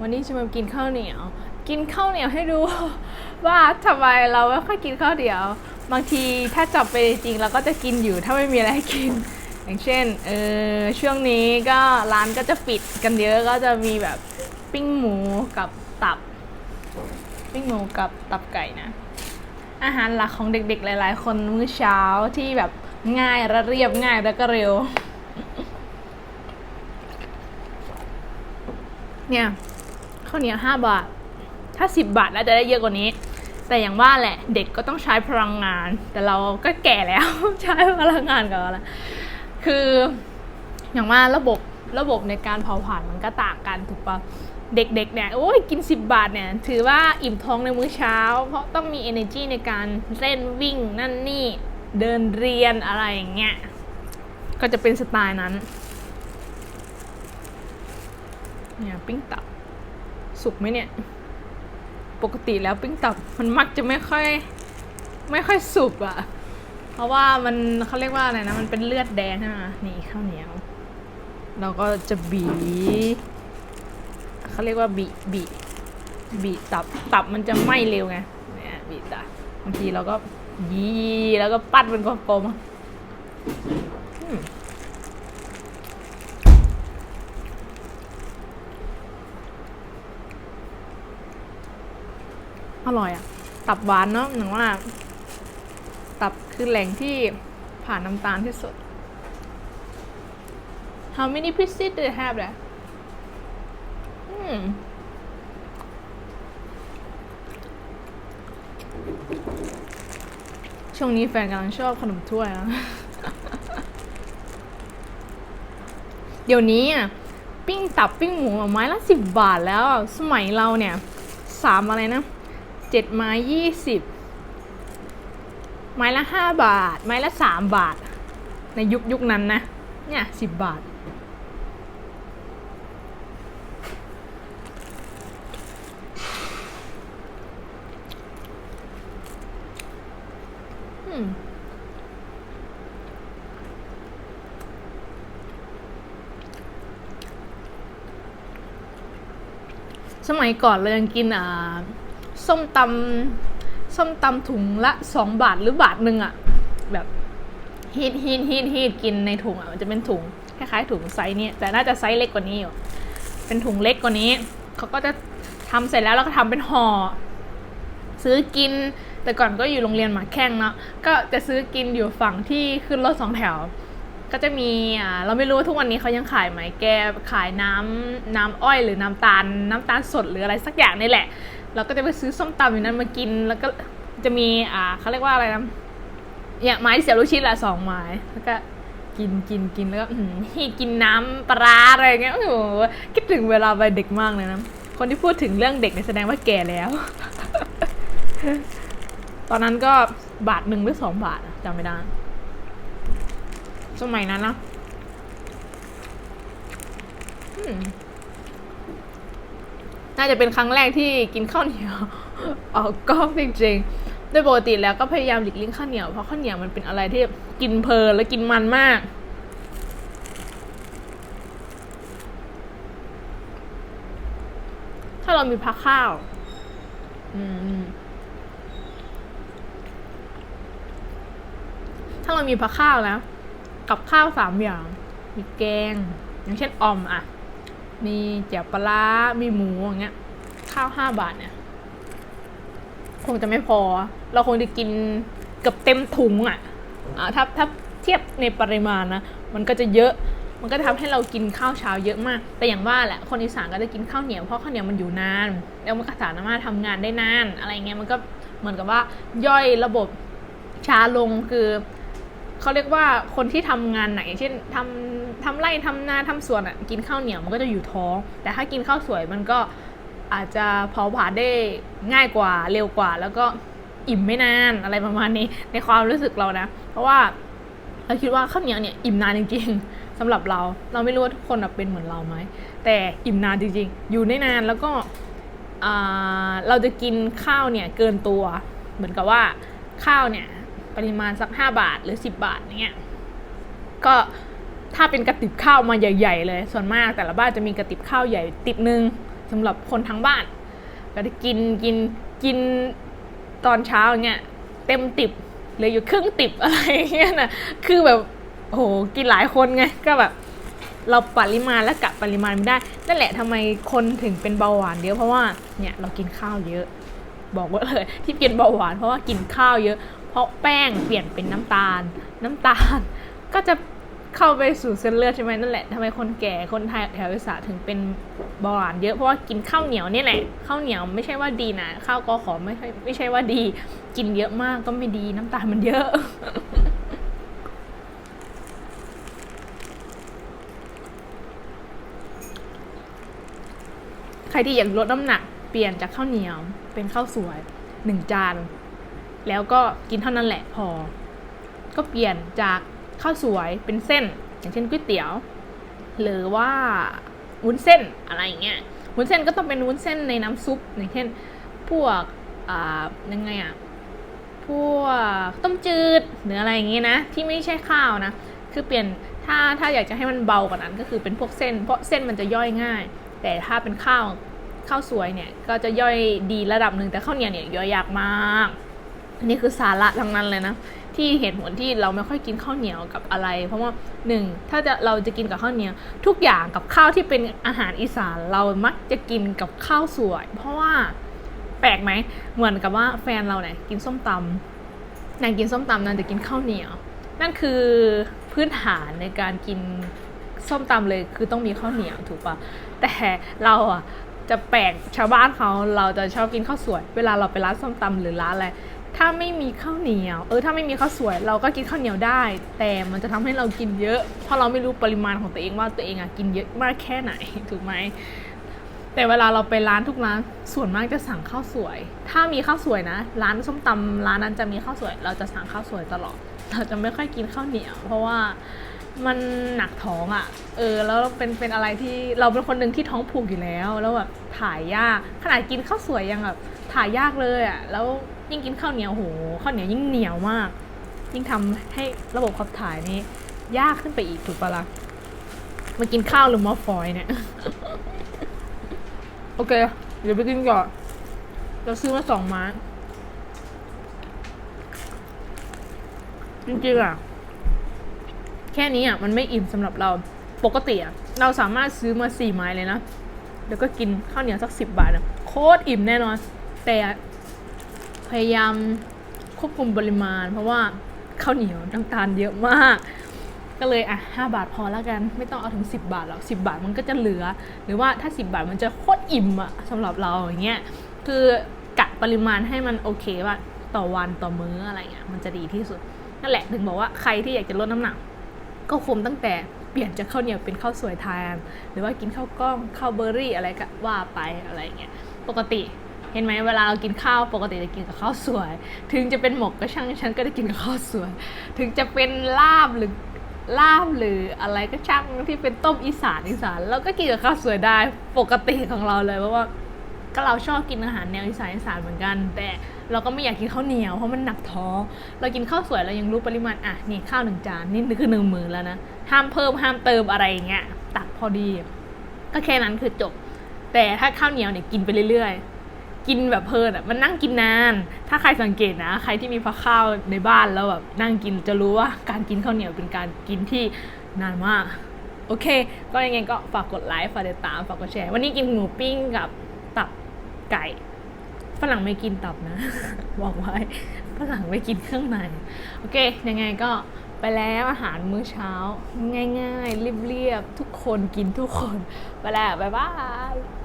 วันนี้จะมากินข้าวเหนียว กินข้าวเหนียวให้ดูว่าทำไมเราไม่ค่อยกินข้าวเหนียว บางทีถ้าจับไปจริงเราก็จะกินอยู่ถ้าไม่มีอะไรให้กิน อย่างเช่นเออช่วงนี้ก็ร้านก็จะปิดกันเยอะก็จะมีแบบปิ้งหมูกับตับ ปิ้งหมูกับตับไก่นะ อาหารหลักของเด็กๆ หลาย ๆ คนมื้อเช้าที่แบบง่ายและเรียบง่ายแล้วก็เร็ว เนี่ย ข้าวเหนียวห้าบาท ถ้าสิบบาทแล้วจะได้เยอะกว่านี้ แต่อย่างว่าแหละ เด็กก็ต้องใช้พลังงาน แต่เราก็แก่แล้ว ใช้พลังงานกับอะไรคืออย่างว่าระบบระบบในการเผาผลาญมันก็ต่างกันถูกปะเด็กๆเนี่ยโอ้ยกิน 10 บาทเนี่ยถือว่าอิ่มท้องในมื้อเช้า เพราะต้องมี energy ในการเล่นวิ่งนั่นนี่เดินเรียนอะไรอย่างเงี้ยก็จะเป็นสไตล์นั้นเนี่ยปิ้งตับ สุกไหมเนี่ย ปกติแล้วปิ้งตับมันมักจะไม่ค่อย ไม่ค่อยสุกอะเพราะว่ามันเขาเรียกว่าอะไรนะ มันเป็นเลือดแดงใช่ไหมนี่ข้าวเหนียว เราก็จะบีเขาเรียกว่าบีบีบีตับตับมันจะไหม้เร็วไงเนี่ยบีตับบางทีเราก็ยีแล้วก็ปั้นเป็นกลมๆ อร่อยอะตับหวานเนาะหนูว่า ตับคือแหล่งที่ผ่านน้ำตาลที่สุด How many pieces do they have there? อืมช่วงนี้แฟนกำลังชอบขนมถ้วยนะ เดี๋ยวนี้อะปิ้งตับปิ้งหมูอไม้ละสิบบาทแล้ว สมัยเราเนี่ยสามอะไรนะ เจ็ดไม้ยี่สิบไม้ละห้าบาท ไม้ละสามบาท ในยุคยุคนั้นนะ เนี่ยสิบบาท อืมสมัยก่อนเรายังกินอ่า ส้มตำส้มตำถุงละสองบาทหรือบาทหนึ่งอะแบบฮีทฮีทฮีทฮีทกินในถุงอะมันจะเป็นถุงคล้ายๆถุงไซส์เนี่ยแต่น่าจะไซส์เล็กกว่านี้อยู่เป็นถุงเล็กกว่านี้เขาก็จะทำเสร็จแล้วแล้วก็ทำเป็นห่อซื้อกิน แต่ก่อนก็อยู่โรงเรียนหมาแข้งเนาะก็จะซื้อกินอยู่ฝั่งที่ขึ้นรถสองแถว ก็จะมีอ่าเราไม่รู้ว่าทุกวันนี้เขายังขายไหมแกขายน้ำน้ำอ้อยหรือน้ำตาลน้ำตาลสดหรืออะไรสักอย่างนี่แหละ เราก็จะไปซื้อส้มตำอยู่นั้นมากิน แล้วก็จะมีอ่าเขาเรียกว่าอะไรนะอย่างไม้เสียบลูกชิ้นละสองไม้แล้วก็กินกินกินแล้วก็อื้อหือให้กินน้ำปลาอะไรอย่างเงี้ยโอ้โหคิดถึงเวลาวัยเด็กมากเลยนะคนที่พูดถึงเรื่องเด็กเนี่ยแสดงว่าแก่แล้ว ตอนนั้นก็บาทหนึ่งหรือสองบาทจำไม่ได้ สมัยนั้นนะ น่าจะเป็นครั้งแรกที่กินข้าวเหนียวออกกล้องจริงๆโดยปกติแล้วก็พยายามหลีกเลี่ยงข้าวเหนียวเพราะข้าวเหนียวมันเป็นอะไรที่กินเพลินและกินมันมากถ้าเรามีพักข้าวอืมถ้าเรามีพักข้าวแล้ว กับข้าวสามอย่าง มีแกง อย่างเช่นออมอะ มีแจ่วปลาร้ามีหมูอย่างเงี้ย ข้าวห้าบาทเนี่ย คงจะไม่พอ เราคงจะกินเกือบเต็มถุงอะอ่าถ้าถ้าเทียบในปริมาณนะ มันก็จะเยอะ มันก็จะทำให้เรากินข้าวเช้าเยอะมาก แต่อย่างว่าแหละ คนอีสานก็จะกินข้าวเหนียว เพราะข้าวเหนียวมันอยู่นาน แล้วมันก็สามารถทำงานได้นาน อะไรเงี้ย มันก็เหมือนกับว่าย่อยระบบช้าลงคือ เขาเรียกว่าคนที่ทำงานไหน เช่นทำทำไร่ทำนาทำสวนอะกินข้าวเหนียวมันก็จะอยู่ท้อง แต่ถ้ากินข้าวสวยมันก็อาจจะเผาผลาญได้ง่ายกว่าเร็วกว่า แล้วก็อิ่มไม่นานอะไรประมาณนี้ในความรู้สึกเรานะ เพราะว่าเราคิดว่าข้าวเหนียวเนี่ยอิ่มนานจริงๆสำหรับเราเราไม่รู้ว่าทุกคนเป็นเหมือนเราไหมแต่อิ่มนานจริงๆ อยู่ได้นานแล้วก็เราจะกินข้าวเนี่ยเกินตัว เหมือนกับว่าข้าวเนี่ย ปริมาณสัก 5 บาทหรือ 10 บาทเงี้ยก็ถ้าเป็นกระติบข้าวมาใหญ่ ๆ เลย ส่วนมากแต่ละบ้านจะมีกระติบข้าวใหญ่ติดนึงสำหรับคนทั้งบ้าน ก็ได้กินกินกินตอนเช้าเงี้ยเต็มติบเลยอยู่ครึ่งติบอะไรเงี้ยนะคือแบบโอ้โหกินหลายคนไงก็แบบเราปริมาณและกะปริมาณไม่ได้ นั่นแหละทำไมคนถึงเป็นเบาหวานเยอะเพราะว่าเนี่ยเรากินข้าวเยอะ บอกว่าเลยที่เป็นเบาหวานเพราะว่ากินข้าวเยอะ เพราะแป้งเปลี่ยนเป็นน้ำตาล น้ำตาล ก็จะเข้าไปสู่เส้นเลือดใช่ไหมนั่นแหละทำไมคนแก่คนไทยแถวอีสานถึงเป็นเบาหวานเยอะเพราะว่ากินข้าวเหนียวนี่แหละข้าวเหนียวไม่ใช่ว่าดีนะข้าวกอขอไม่ใช่ไม่ใช่ว่าดี กินเยอะมากก็ไม่ดีน้ำตาลมันเยอะใครที่อยากลดน้ำหนักเปลี่ยนจากข้าวเหนียวเป็นข้าวสวยหนึ่งจาน แล้วก็กินเท่านั้นแหละพอ ก็เปลี่ยนจากข้าวสวยเป็นเส้น อย่างเช่นก๋วยเตี๋ยว หรือว่าวุ้นเส้นอะไรอย่างเงี้ยวุ้นเส้นก็ต้องเป็นวุ้นเส้นในน้ำซุป อย่างเช่น พวกอ่ายังไงอะพวกต้มจืดหรืออะไรอย่างเงี้ยนะ ที่ไม่ใช่ข้าวนะ คือเปลี่ยนถ้าถ้าอยากจะให้มันเบากว่านั้นก็คือเป็นพวกเส้น เพราะเส้นมันจะย่อยง่าย แต่ถ้าเป็นข้าวข้าวสวยเนี่ยก็จะย่อยดีระดับหนึ่งแต่ข้าวเหนียวเนี่ยย่อยยากมาก อันนี้คือสาระทั้งนั้นเลยนะ ที่เหตุผลที่เราไม่ค่อยกินข้าวเหนียวกับอะไร เพราะว่าหนึ่งถ้าจะเราจะกินกับข้าวเหนียว ทุกอย่างกับข้าวที่เป็นอาหารอีสานเรามักจะกินกับข้าวสวย เพราะว่าแปลกไหมเหมือนกับว่าแฟนเราเนี่ยกินส้มตำนางกินส้มตำนางจะกินข้าวเหนียว นั่นคือพื้นฐานในการกินส้มตำเลยคือต้องมีข้าวเหนียวถูกปะแต่เราอะจะแปลกชาวบ้านเขาเราจะชอบกินข้าวสวย เวลาเราไปร้านส้มตำหรือร้านอะไร ถ้าไม่มีข้าวเหนียว เออถ้าไม่มีข้าวสวยเราก็กินข้าวเหนียวได้ แต่มันจะทำให้เรากินเยอะ เพราะเราไม่รู้ปริมาณของตัวเองว่าตัวเองอะกินเยอะมากแค่ไหนถูกไหมแต่เวลาเราไปร้านทุกร้านส่วนมากจะสั่งข้าวสวย ถ้ามีข้าวสวยนะ ร้านส้มตำร้านนั้นจะมีข้าวสวย เราจะสั่งข้าวสวยตลอดเราจะไม่ค่อยกินข้าวเหนียว เพราะว่า มันหนักท้องอะ่ะ เออ แล้วเป็นเป็นอะไรที่เราเป็นคนหนึ่งที่ท้องผูกอยู่แล้ว แล้วแบบถ่ายยาก ขนาดกินข้าวสวยยังแบบถ่ายยากเลยอะ่ะ แล้วยิ่งกินข้าวเหนียวโห ข้าวเหนียวยิ่งเหนียวมาก ยิ่งทำให้ระบบขับถ่ายนี่ยากขึ้นไปอีกถูกปะละ่ะมากินข้าวหรือมอฟอยเนี่ย โอเค เดี๋ยวไปกินก่อน เราซื้อมาสองไม้จริงๆอะ ค่นี้อะมันไม่อิ่มสำหรับเราปกติอะเราสามารถซื้อมาสี่ไม้เลยนะแล้วก็กินข้าวเหนียวสักสิบบาทอะโคตรอิ่มแน่นอน แต่พยายามควบคุมปริมาณ เพราะว่าข้าวเหนียวน้ำตาลเยอะมาก ก็เลยอะห้าบาทพอแล้วกัน ไม่ต้องเอาถึง 10 บาทหรอกสิบาทมันก็จะเหลือ หรือว่าถ้า 10 บาทมันจะโคตรอิ่มอะสำหรับเราอย่างเงี้ยคือกะปริมาณให้มันโอเคว่าต่อวันต่อมื้ออะไรเงี้ยมันจะดีที่สุดนั่นแหละถึงบอกว่าใครที่อยากจะลดน้ำหนัก ก็คุมตั้งแต่เปลี่ยนจากข้าวเหนียวเป็นข้าวสวยแทนหรือว่ากินข้าวกล้องข้าวเบอร์รี่อะไรก็ว่าไปอะไรเงี้ยปกติเห็นไหมเวลาเรากินข้าวปกติจะกินกับข้าวสวย ถึงจะเป็นหมกก็ช่างฉันก็ได้กินกับข้าวสวย ถึงจะเป็นลาบหรือลาบหรืออะไรก็ช่างที่เป็นต้มอีสานอีสานเราก็กินกับข้าวสวยได้ปกติของเราเลยเพราะว่าก็เราชอบกินอาหารแนวอีสานอีสานเหมือนกัน แต่ เราก็ไม่อยากกินข้าวเหนียวเพราะมันหนักท้อง เรากินข้าวสวยเรายังรู้ปริมาณอะนี่ข้าวหนึ่งจานนี่คือหนึ่งมือแล้วนะห้ามเพิ่มห้ามเติมอะไรอย่างเงี้ยตักพอดี ก็แค่นั้นคือจบ แต่ถ้าข้าวเหนียวเนี่ยกินไปเรื่อยๆ กินแบบเพลินอะมันนั่งกินนาน ถ้าใครสังเกตนะ ใครที่มีพักข้าวในบ้านแล้วแบบนั่งกินจะรู้ว่าการกินข้าวเหนียวเป็นการกินที่นานมากโอเค ก็ยังไงก็ฝากกดไลค์ ฝากติดตาม ฝากกดแชร์ วันนี้กินหมูปิ้งกับตับไก่ ฝรั่งไม่กินตับนะ บอกไว้ฝรั่งไม่กินเครื่องในโอเค ยังไงก็ไปแล้วอาหารมื้อเช้า ง่ายๆเรียบๆทุกคนกินทุกคน ไปแล้ว บ๊ายบาย